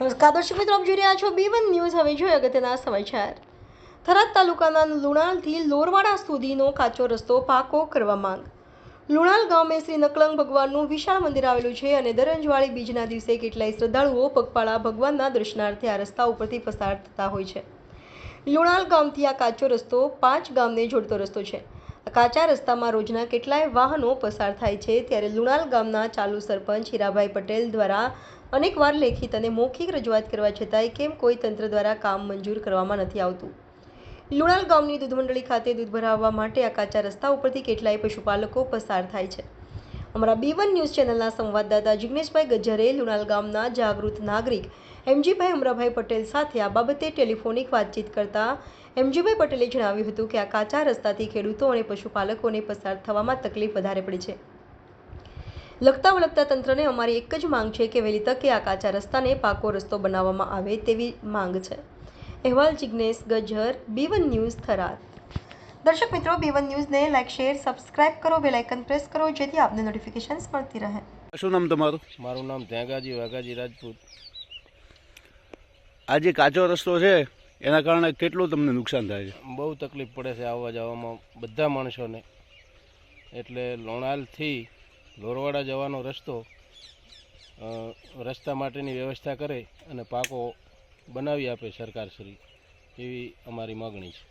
નમસ્કાર દર્શક મિત્રો જોઈ રહ્યા છો બી વન ન્યૂઝ. હવે જોઈએ અગત્યના સમાચાર. થરાદ તાલુકાના લુણાલથી લોરવાડા સુધીનો કાચો રસ્તો પાકો કરવા માંગ. લુણાલ ગામે શ્રી નકલંગ ભગવાનનું વિશાળ મંદિર આવેલું છે અને દરંજવાળી બીજના દિવસે કેટલાય શ્રદ્ધાળુઓ પગપાળા ભગવાનના દર્શનાર્થે આ રસ્તા ઉપરથી પસાર થતા હોય છે. લુણાલ ગામથી આ કાચો રસ્તો પાંચ ગામને જોડતો રસ્તો છે. કાચા રસ્તામાં રોજના કેટલાય વાહનો પસાર થાય છે. ત્યારે લુણાલ ગામના ચાલુ સરપંચ હીરાભાઈ પટેલ દ્વારા અનેકવાર લેખિત અને મૌખિક રજૂઆત કરવા છતાંય કેમ કોઈ તંત્ર દ્વારા કામ મંજૂર કરવામાં નથી આવતું. લુણાલ ગામની દૂધ મંડળી ખાતે દૂધ ભરાવવા માટે આ કાચા રસ્તા ઉપરથી કેટલાય પશુપાલકો પસાર થાય છે. અમારા બી વન ન્યૂઝ ચેનલના સંવાદદાતા જિગ્નેશભાઈ ગજ્જરે લુણાલ ગામના જાગૃત નાગરિક. એમજીભાઈ અમરાભાઈ પટેલ સાથે આ બાબતે ટેલિફોનિક વાતચીત કરતા એમજીભાઈ પટેલે જણાવ્યું હતું કે આ કાચા રસ્તાથી ખેડૂતો અને પશુપાલકોને પસાર થવામાં તકલીફ વધારે પડે છે. લગતા વળગતા તંત્રને અમારી એક જ માંગ છે કે વહેલી તકે આ કાચા રસ્તાને પાકો રસ્તો બનાવવામાં આવે તેવી માંગ છે. અહેવાલ Jignesh Gajjar, B one news Tharad. દર્શક મિત્રો બી વન ન્યૂઝને લાઇક શેર સબસ્ક્રાઇબ કરો બેલ આઇકન પ્રેસ કરો જેથી આપને નોટિફિકેશન્સ મળતી રહે. શું નામ તમારું? મારું નામ ધ્યાગાજી વાઘાજી રાજપૂત. આ જે કાચો રસ્તો છે એના કારણે કેટલું તમને નુકસાન થાય છે? બહુ તકલીફ પડે છે આવવા જવામાં બધા માણસોને. એટલે લોણાલથી લોરવાડા જવાનો રસ્તો રસ્તા માટેની વ્યવસ્થા કરે અને પાકો બનાવી આપે સરકારશ્રી એવી અમારી માગણી છે.